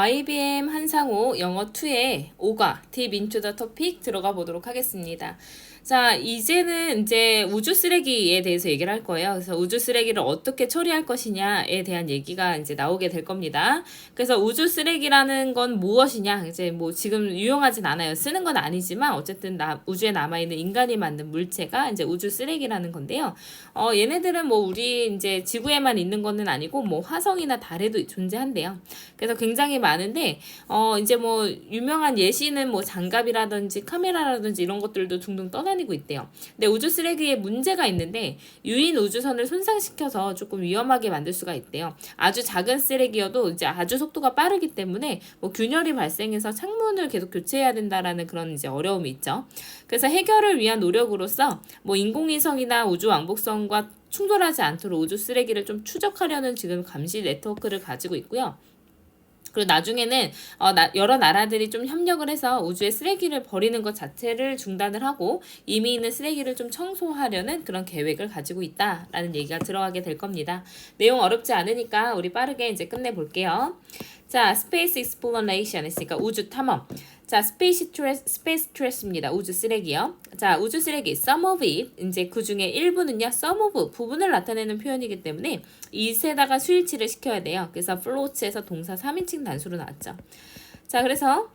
IBM 한상호 영어 2의 5가 Deep into the topic 들어가 보도록 하겠습니다. 자, 이제는 이제 우주 쓰레기에 대해서 얘기를 할 거예요. 그래서 우주 쓰레기를 어떻게 처리할 것이냐에 대한 얘기가 이제 나오게 될 겁니다. 그래서 우주 쓰레기라는 건 무엇이냐? 이제 뭐 지금 유용하진 않아요. 쓰는 건 아니지만 어쨌든 나, 우주에 남아있는 인간이 만든 물체가 이제 우주 쓰레기라는 건데요. 어, 얘네들은 뭐 우리 이제 지구에만 있는 거는 아니고 뭐 화성이나 달에도 존재한대요. 그래서 굉장히 많은데, 어, 이제 뭐 유명한 예시는 뭐 장갑이라든지 카메라라든지 이런 것들도 둥둥 떠다니 고 있대요. 근데 우주 쓰레기에 문제가 있는데 유인 우주선을 손상시켜서 조금 위험하게 만들 수가 있대요. 아주 작은 쓰레기여도 이제 아주 속도가 빠르기 때문에 뭐 균열이 발생해서 창문을 계속 교체해야 된다라는 그런 이제 어려움이 있죠. 그래서 해결을 위한 노력으로서 뭐 인공위성이나 우주 왕복선과 충돌하지 않도록 우주 쓰레기를 좀 추적하려는 지금 감시 네트워크를 가지고 있고요. 그리고 나중에는 어, 나, 여러 나라들이 좀 협력을 해서 우주에 쓰레기를 버리는 것 자체를 중단을 하고 이미 있는 쓰레기를 좀 청소하려는 그런 계획을 가지고 있다라는 얘기가 들어가게 될 겁니다. 내용 어렵지 않으니까 우리 빠르게 이제 끝내 볼게요. 자, 스페이스 익스플로레이션 했으니까 우주 탐험. 자, 스페이스 트레스, 스페이스 트레스입니다. 우주 쓰레기요. 자, 우주 쓰레기, some of it. 이제 그 중에 일부는요, some of, 부분을 나타내는 표현이기 때문에 이세다가 수일치를 시켜야 돼요. 그래서 floats에서 동사 3인칭 단수로 나왔죠. 자, 그래서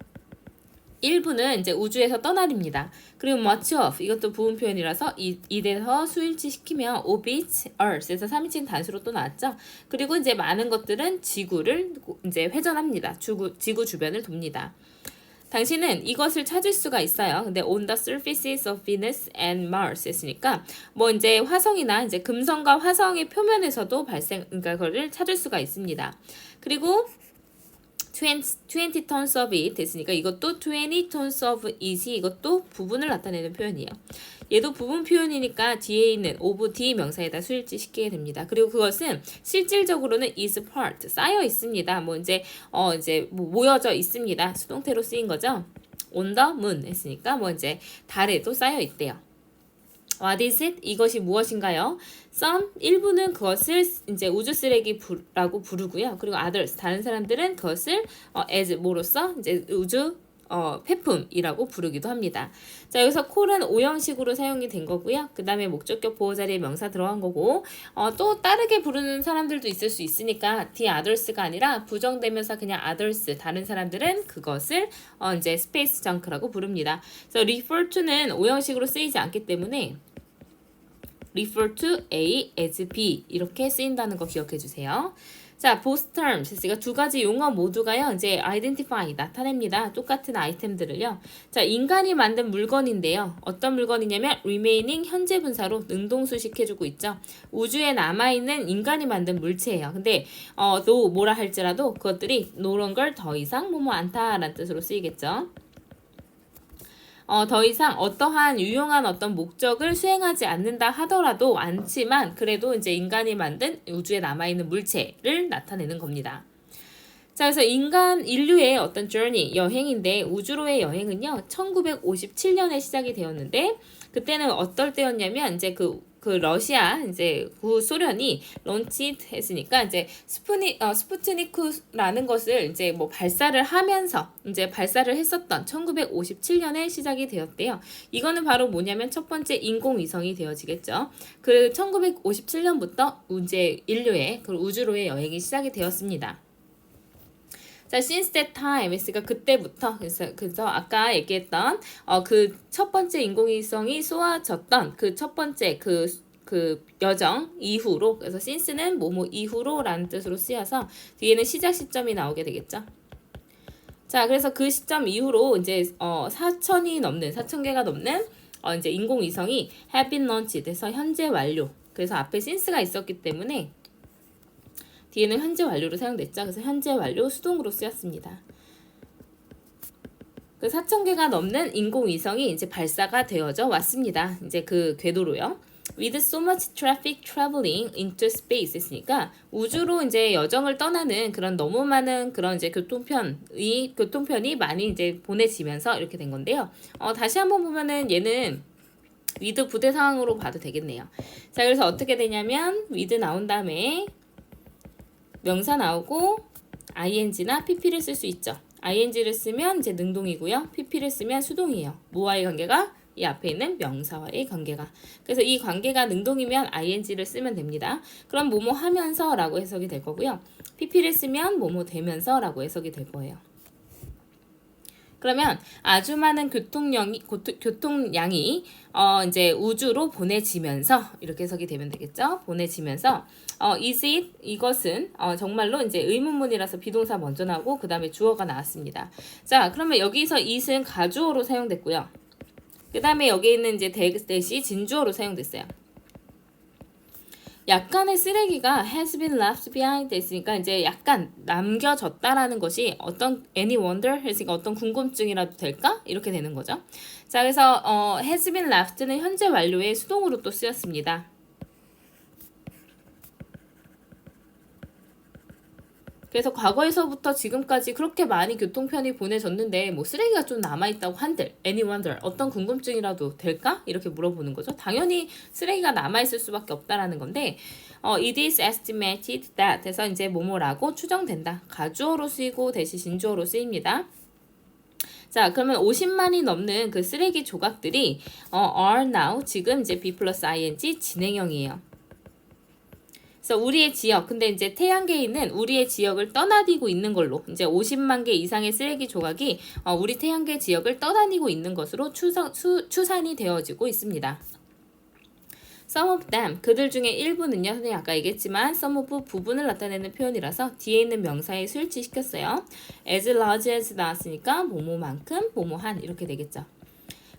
일부는 이제 우주에서 떠나립니다. 그리고 much of 이것도 부분 표현이라서 이, 이대서 수일치 시키면 orbit earth에서 3인칭 단수로 또 나왔죠. 그리고 이제 많은 것들은 지구를 이제 회전합니다. 지구, 지구 주변을 돕니다. 당신은 이것을 찾을 수가 있어요. 근데 on the surfaces of Venus and Mars 했으니까 뭐 이제 화성이나 이제 금성과 화성의 표면에서도 발생 그러니까 그거를 찾을 수가 있습니다. 그리고 20, 20 tons of it 됐으니까 이것도 20 tons of it이 이것도 부분을 나타내는 표현이에요. 얘도 부분 표현이니까 뒤에 있는 of d 명사에다 수일치 시키게 됩니다. 그리고 그것은 실질적으로는 is part 쌓여 있습니다. 뭐 이제 어 이제 뭐 모여져 있습니다. 수동태로 쓰인 거죠. moon 했으니까 뭐 이제 달에도 쌓여 있대요. What is it? 이것이 무엇인가요? Some 일부는 그것을 이제 우주 쓰레기라고 부르고요. 그리고 others 다른 사람들은 그것을 어, as 뭐로서 이제 우주 어, 폐품이라고 부르기도 합니다. 자, 여기서 콜은 오형식으로 사용이 된 거고요. 그 다음에 목적격 보호 자리에 명사 들어간 거고, 어, 또 다르게 부르는 사람들도 있을 수 있으니까 the others가 아니라 부정대명사 그냥 others, 다른 사람들은 그것을 어, 이제 space junk라고 부릅니다. 그래서 refer to는 오형식으로 쓰이지 않기 때문에 refer to A as B 이렇게 쓰인다는 거 기억해 주세요. 자, both terms. 그러니까 두 가지 용어 모두가요, 이제 identify, 나타냅니다. 똑같은 아이템들을요. 자, 인간이 만든 물건인데요. 어떤 물건이냐면, remaining 현재 분사로 능동수식해주고 있죠. 우주에 남아있는 인간이 만든 물체예요. 근데, 어, 또 뭐라 할지라도 그것들이 no longer 더 이상 뭐뭐 않다라는 뜻으로 쓰이겠죠. 어, 더 이상 어떠한 유용한 어떤 목적을 수행하지 않는다 하더라도 않지만 그래도 이제 인간이 만든 우주에 남아있는 물체를 나타내는 겁니다. 자, 그래서 인간 인류의 어떤 journey, 여행인데 우주로의 여행은요, 1957년에 시작이 되었는데, 그때는 어떨 때였냐면, 이제 그, 그 러시아, 이제 구 소련이 런치 했으니까, 이제 스푸니, 어, 스푸트니크라는 것을 이제 뭐 발사를 하면서, 이제 발사를 했었던 1957년에 시작이 되었대요. 이거는 바로 뭐냐면 첫 번째 인공위성이 되어지겠죠. 그 1957년부터 이제 인류의 그 우주로의 여행이 시작이 되었습니다. 자, since that time 했으니까 그때부터 그래서 그래서 아까 얘기했던 어 그 첫 번째 인공위성이 쏘아졌던 그 첫 번째 그그 여정 이후로 그래서 since는 뭐뭐 이후로라는 뜻으로 쓰여서 뒤에는 시작 시점이 나오게 되겠죠. 자, 그래서 그 시점 이후로 이제 어 4천이 넘는 4천 개가 넘는 어 이제 인공위성이 have been launched 돼서 현재 완료. 그래서 앞에 since가 있었기 때문에 뒤에는 현재 완료로 사용됐죠. 그래서 현재 완료 수동으로 쓰였습니다. 그 4,000개가 넘는 인공위성이 이제 발사가 되어져 왔습니다. 이제 그 궤도로요. With so much traffic traveling into space 했으니까 우주로 이제 여정을 떠나는 그런 너무 많은 그런 이제 교통편이 교통편이 많이 이제 보내지면서 이렇게 된 건데요. 어, 다시 한번 보면은 얘는 위드 부대 상황으로 봐도 되겠네요. 자, 그래서 어떻게 되냐면 위드 나온 다음에 명사 나오고 ing나 pp를 쓸 수 있죠. ing를 쓰면 이제 능동이고요. pp를 쓰면 수동이에요. 뭐와의 관계가? 이 앞에 있는 명사와의 관계가. 그래서 이 관계가 능동이면 ing를 쓰면 됩니다. 그럼 뭐뭐 하면서라고 해석이 될 거고요. pp를 쓰면 뭐뭐 되면서라고 해석이 될 거예요. 그러면 아주 많은 교통량이 교통량이 어 이제 우주로 보내지면서 이렇게 해석이 되면 되겠죠. 보내지면서 어 is it 이것은 어 정말로 이제 의문문이라서 비동사 먼저 나오고 그 다음에 주어가 나왔습니다. 자, 그러면 여기서 it은 가주어로 사용됐고요. 그 다음에 여기 있는 이제 대시 진주어로 사용됐어요. 약간의 쓰레기가 has been left behind 했으니까 이제 약간 남겨졌다라는 것이 어떤 any wonder 했으니까 어떤 궁금증이라도 될까 이렇게 되는 거죠. 자 그래서 어, has been left는 현재 완료의 수동으로 또 쓰였습니다. 그래서 과거에서부터 지금까지 그렇게 많이 교통편이 보내졌는데 뭐 쓰레기가 좀 남아있다고 한들 any wonder 어떤 궁금증이라도 될까? 이렇게 물어보는 거죠. 당연히 쓰레기가 남아있을 수밖에 없다라는 건데 어, it is estimated that 해서 이제 뭐뭐라고 추정된다. 가주어로 쓰이고 대시 진주어로 쓰입니다. 자, 그러면 50만이 넘는 그 쓰레기 조각들이 어, are now 지금 이제 be 플러스 ing 진행형이에요. 그래서 우리의 지역, 근데 이제 태양계에 있는 우리의 지역을 떠나디고 있는 걸로 이제 50만 개 이상의 쓰레기 조각이 어, 우리 태양계 지역을 떠다니고 있는 것으로 추상, 수, 추산이 되어지고 있습니다. Some of them 그들 중에 일부는요 선생님 아까 얘기했지만 some of 부분을 나타내는 표현이라서 뒤에 있는 명사에 수일치시켰어요. As large as 나왔으니까 뭐뭐만큼 뭐뭐한 이렇게 되겠죠.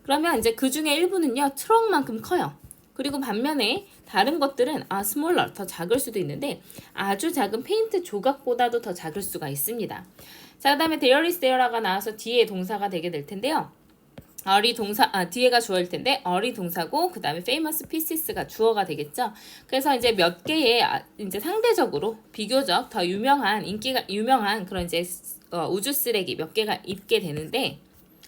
그러면 이제 그 중에 일부는요 트럭만큼 커요 그리고 반면에 다른 것들은 아 smaller 더 작을 수도 있는데 아주 작은 페인트 조각보다도 더 작을 수가 있습니다 자 그다음에 is there가 나와서 뒤에 동사가 되게 될 텐데요 어리 동사 아 뒤에가 주어일 텐데 어리 동사고 그다음에 famous pieces가 주어가 되겠죠. 그래서 이제 몇 개의 아, 이제 상대적으로 비교적 더 유명한 인기가 유명한 그런 이제 어, 우주 쓰레기 몇 개가 있게 되는데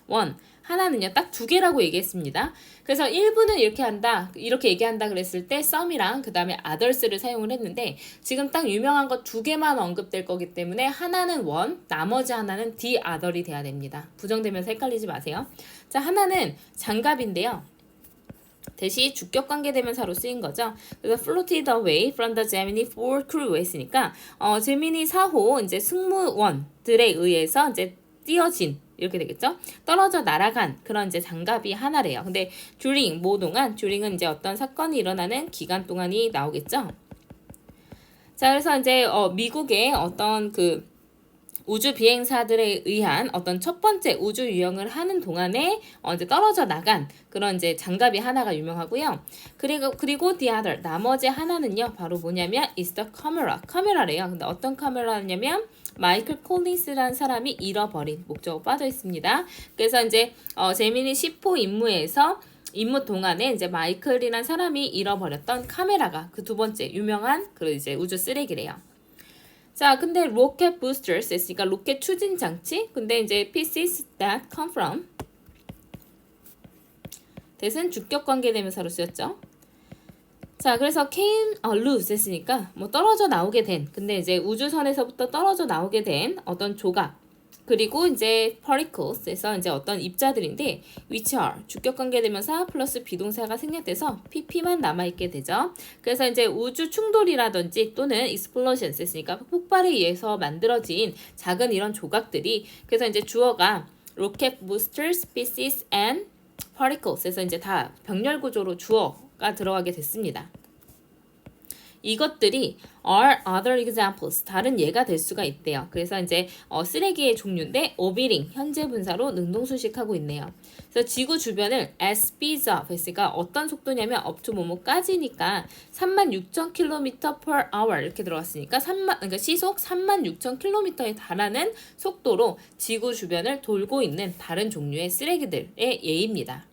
원 하나는요 딱 두 개라고 얘기했습니다. 그래서 일부는 이렇게 한다 이렇게 얘기한다 그랬을 때 some이랑 그 다음에 others를 사용을 했는데 지금 딱 유명한 거두 개만 언급될 거기 때문에 하나는 one 나머지 하나는 the other이 돼야 됩니다. 부정되면서 헷갈리지 마세요. 자 하나는 장갑인데요. 대시 주격 관계 대명사로 쓰인 거죠. 그래서 floated away from the Gemini 4 crew 했으니까 어, 제미니 4호 이제 승무원들에 의해서 이제 띄어진 이렇게 되겠죠? 떨어져 날아간 그런 이제 장갑이 하나래요. 근데 during 뭐 동안 during은 이제 어떤 사건이 일어나는 기간 동안이 나오겠죠? 자, 그래서 이제 어, 미국의 어떤 그 우주 비행사들에 의한 어떤 첫 번째 우주 유영을 하는 동안에 어 이제 떨어져 나간 그런 이제 장갑이 하나가 유명하고요. 그리고 그리고 the other 나머지 하나는요 바로 뭐냐면 is the camera 카메라래요. 근데 어떤 카메라냐면 마이클 콜린스라는 사람이 잃어버린 목적어 빠져 있습니다. 그래서 이제 어 재민이 10호 임무에서 임무 동안에 이제 마이클이란 사람이 잃어버렸던 카메라가 그 두 번째 유명한 그 이제 우주 쓰레기래요. 자, 근데 로켓 boosters 했으니까 로켓 추진 장치. 근데 이제 pieces that come from 대신 주격 관계 대명사로 쓰였죠. 자, 그래서 came or loose 했으니까 뭐 떨어져 나오게 된. 근데 이제 우주선에서부터 떨어져 나오게 된 어떤 조각. 그리고 이제 particles에서 이제 어떤 입자들인데 which are 주격 관계 대명사 플러스 비동사가 생략돼서 pp만 남아 있게 되죠. 그래서 이제 우주 충돌이라든지 또는 explosions 했으니까 폭발에 의해서 만들어진 작은 이런 조각들이 그래서 이제 주어가 rocket boosters, pieces and particles에서 이제 다 병렬 구조로 주어 가 들어가게 됐습니다. 이것들이 are other examples 다른 예가 될 수가 있대요. 그래서 이제 어, 쓰레기의 종류인데 orbiting 현재 분사로 능동수식하고 있네요. 그래서 지구 주변을 as speeds up 했으니까 어떤 속도냐면 up to 뭐뭐까지니까 36,000km per hour 이렇게 들어갔으니까 3만 그러니까 시속 36,000km에 달하는 속도로 지구 주변을 돌고 있는 다른 종류의 쓰레기들의 예입니다.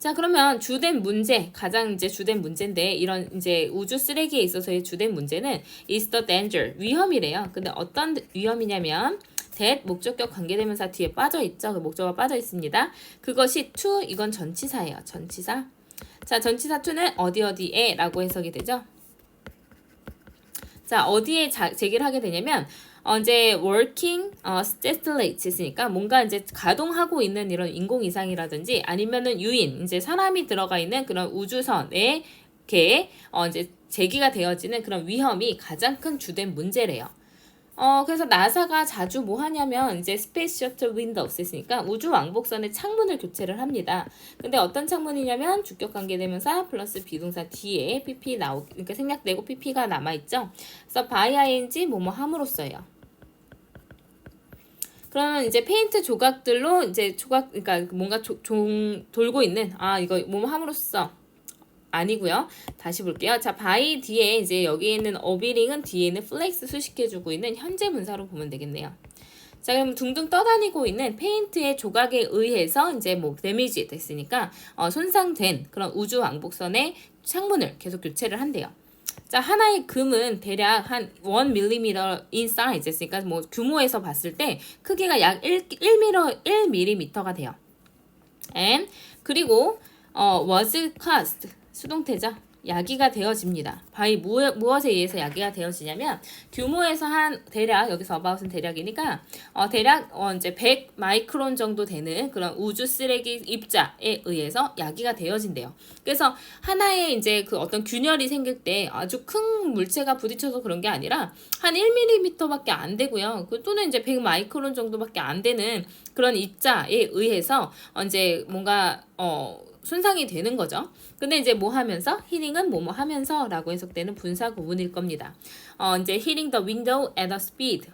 자, 그러면 주된 문제, 가장 이제 주된 문제인데, 이런 이제 우주 쓰레기에 있어서의 주된 문제는 is the danger, 위험이래요. 근데 어떤 위험이냐면, that 목적격 관계대명사 뒤에 빠져 있죠. 그 목적어가 빠져 있습니다. 그것이 to, 이건 전치사예요. 전치사. 자, 전치사 to는 어디 어디에 라고 해석이 되죠. 자, 어디에 자, 제기를 하게 되냐면 어, 이제 working 어, satellites 있으니까 뭔가 이제 가동하고 있는 이런 인공위상이라든지 아니면은 유인 이제 사람이 들어가 있는 그런 우주선에 게 어, 이제 제기가 되어지는 그런 위험이 가장 큰 주된 문제래요. 어, 그래서 나사가 자주 뭐 하냐면 이제 스페이스 셔틀 윈도우스 있으니까 우주 왕복선의 창문을 교체를 합니다. 근데 어떤 창문이냐면 주격 관계 대명사 플러스 비동사 뒤에 pp 나오 그러니까 생략되고 pp가 남아 있죠. 그래서 by ing 뭐뭐 함으로써요. 그러면 이제 페인트 조각들로 이제 조각 그러니까 뭔가 조, 종 돌고 있는 아 이거 뭐뭐 함으로써 아니고요. 다시 볼게요. 자, 바이 뒤에 이제 여기 있는 어비링은 뒤에 있는 플렉스 수식해주고 있는 현재 분사로 보면 되겠네요. 자, 그럼 둥둥 떠다니고 있는 페인트의 조각에 의해서 이제 뭐 데미지 됐으니까 어, 손상된 그런 우주 왕복선의 창문을 계속 교체를 한대요. 자, 하나의 금은 대략 한 1mm in size 했으니까 뭐 규모에서 봤을 때 크기가 약 1, 1mm, 1mm가 돼요. and 그리고 어, was cost 수동태죠. 야기가 되어집니다. 바이 무, 무엇에 의해서 야기가 되어지냐면 규모에서 한 대략 여기서 about은 대략이니까 어, 대략 어, 이제 100 마이크론 정도 되는 그런 우주 쓰레기 입자에 의해서 야기가 되어진대요. 그래서 하나의 이제 그 어떤 균열이 생길 때 아주 큰 물체가 부딪혀서 그런 게 아니라 한 1mm밖에 안 되고요. 그 또는 이제 100 마이크론 정도밖에 안 되는 그런 입자에 의해서 어, 이제 뭔가 어 손상이 되는 거죠. 근데 이제 뭐 하면서 히링은 뭐뭐 하면서라고 해석되는 분사 구문일 겁니다. 어 이제 hitting the window at a speed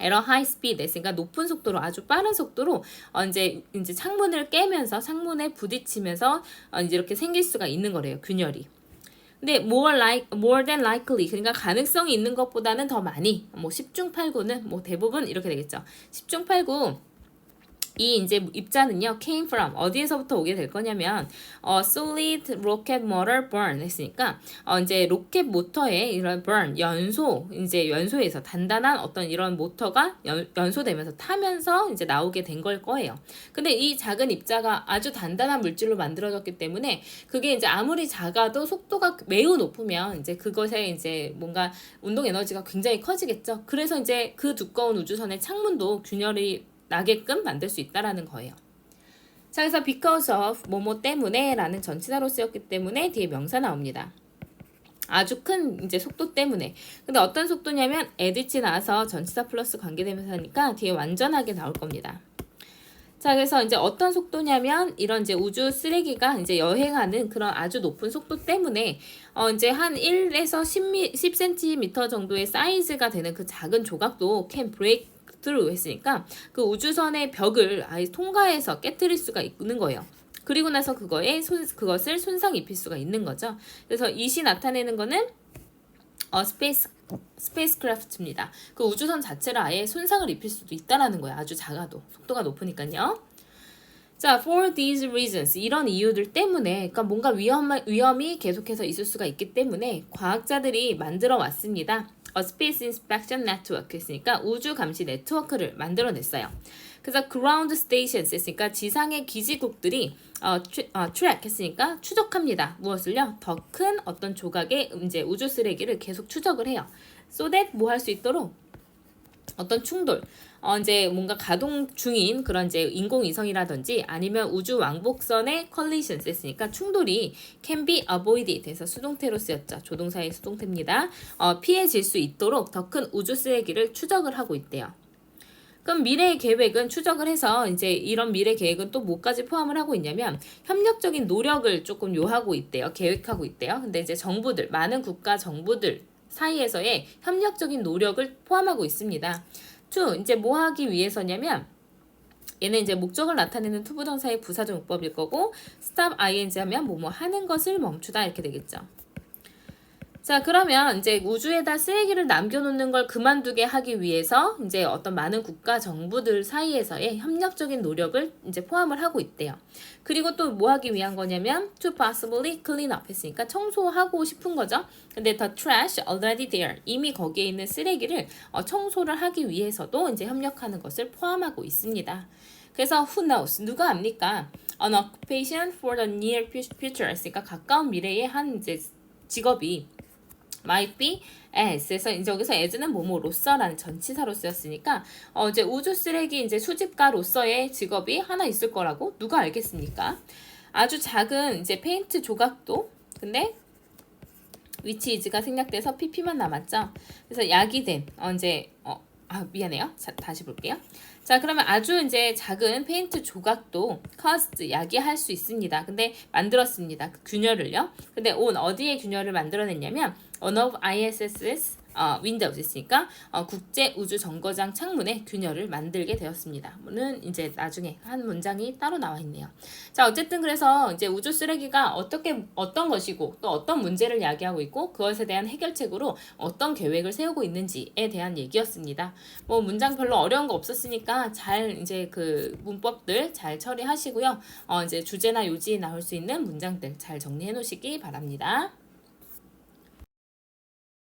at a high speed 했으니까 높은 속도로 아주 빠른 속도로 어 이제 이제 창문을 깨면서 창문에 부딪히면서 어 이제 이렇게 생길 수가 있는 거래요. 균열이. 근데 more like more than likely 그러니까 가능성이 있는 것보다는 더 많이 뭐 10중 8구는 뭐 대부분 이렇게 되겠죠. 10중 8구 이 이제 입자는요 came from 어디에서부터 오게 될 거냐면 어 solid rocket motor burn 했으니까 어 이제 로켓 모터의 이런 burn 연소 이제 연소에서 단단한 어떤 이런 모터가 연, 연소되면서 타면서 이제 나오게 된 걸 거예요. 근데 이 작은 입자가 아주 단단한 물질로 만들어졌기 때문에 그게 이제 아무리 작아도 속도가 매우 높으면 이제 그것에 이제 뭔가 운동 에너지가 굉장히 커지겠죠. 그래서 이제 그 두꺼운 우주선의 창문도 균열이 나게끔 만들 수 있다라는 거예요. 자, 그래서 because of 뭐뭐 때문에 라는 전치사로 쓰였기 때문에 뒤에 명사 나옵니다. 아주 큰 이제 속도 때문에. 근데 어떤 속도냐면 에디치 나와서 전치사 플러스 관계대명사니까 뒤에 완전하게 나올 겁니다. 자, 그래서 이제 어떤 속도냐면 이런 이제 우주 쓰레기가 이제 여행하는 그런 아주 높은 속도 때문에 어 이제 한 1에서 10, 10cm 정도의 사이즈가 되는 그 작은 조각도 can break through 했으니까 그 우주선의 벽을 아예 통과해서 깨뜨릴 수가 있는 거예요. 그리고 나서 그거에 손, 그것을 손상 입힐 수가 있는 거죠. 그래서 이시 나타내는 거는 어, 스페이스 스페이스크래프트입니다. 그 우주선 자체를 아예 손상을 입힐 수도 있다라는 거예요. 아주 작아도 속도가 높으니까요. 자, for these reasons 이런 이유들 때문에 그러니까 뭔가 위험 위험이 계속해서 있을 수가 있기 때문에 과학자들이 만들어 왔습니다. A Space Inspection Network 했으니까 우주 감시 네트워크를 만들어냈어요. 그래서 Ground Stations 했으니까 지상의 기지국들이 어, 트랙 어, 했으니까 추적합니다. 무엇을요? 더 큰 어떤 조각의 이제 우주 쓰레기를 계속 추적을 해요. So that 뭐 할 수 있도록 어떤 충돌, 어, 이제 뭔가 가동 중인 그런 이제 인공위성이라든지 아니면 우주 왕복선의 컬리션스 했으니까 충돌이 can be avoided 해서 수동태로 쓰였죠. 조동사의 수동태입니다. 어, 피해질 수 있도록 더 큰 우주 쓰레기를 추적을 하고 있대요. 그럼 미래의 계획은 추적을 해서 이제 이런 미래 계획은 또 뭐까지 포함을 하고 있냐면 협력적인 노력을 조금 요하고 있대요. 계획하고 있대요. 근데 이제 정부들, 많은 국가 정부들 사이에서의 협력적인 노력을 포함하고 있습니다. 투 이제 뭐 하기 위해서냐면 얘는 이제 목적을 나타내는 투부정사의 부사적 용법일 거고 stop ing 하면 뭐뭐 하는 것을 멈추다 이렇게 되겠죠. 자, 그러면 이제 우주에다 쓰레기를 남겨놓는 걸 그만두게 하기 위해서 이제 어떤 많은 국가 정부들 사이에서의 협력적인 노력을 이제 포함을 하고 있대요. 그리고 또 뭐 하기 위한 거냐면 to possibly clean up 했으니까 청소하고 싶은 거죠. 근데 the trash already there 이미 거기에 있는 쓰레기를 어, 청소를 하기 위해서도 이제 협력하는 것을 포함하고 있습니다. 그래서 who knows 누가 압니까? An occupation for the near future 했으니까 가까운 미래의 한 이제 직업이 might be as. 그래서 이제 여기서 as는 뭐뭐로서라는 전치사로 쓰였으니까 어 이제 우주 쓰레기 이제 수집가로서의 직업이 하나 있을 거라고 누가 알겠습니까? 아주 작은 이제 페인트 조각도 근데 위치 이즈가 생략돼서 pp만 남았죠. 그래서 야기된 어 이제 어 아, 미안해요. 자, 다시 볼게요. 자, 그러면 아주 이제 작은 페인트 조각도 caused 야기할 수 있습니다. 근데 만들었습니다. 그 균열을요. 근데 on 어디에 균열을 만들어냈냐면 of ISS 어, 윈도우즈 있으니까 어, 국제 우주 정거장 창문에 균열을 만들게 되었습니다. 는 이제 나중에 한 문장이 따로 나와 있네요. 자, 어쨌든 그래서 이제 우주 쓰레기가 어떻게 어떤 것이고 또 어떤 문제를 야기하고 있고 그것에 대한 해결책으로 어떤 계획을 세우고 있는지에 대한 얘기였습니다. 뭐 문장 별로 어려운 거 없었으니까 잘 이제 그 문법들 잘 처리하시고요. 어, 이제 주제나 요지 나올 수 있는 문장들 잘 정리해 놓으시기 바랍니다.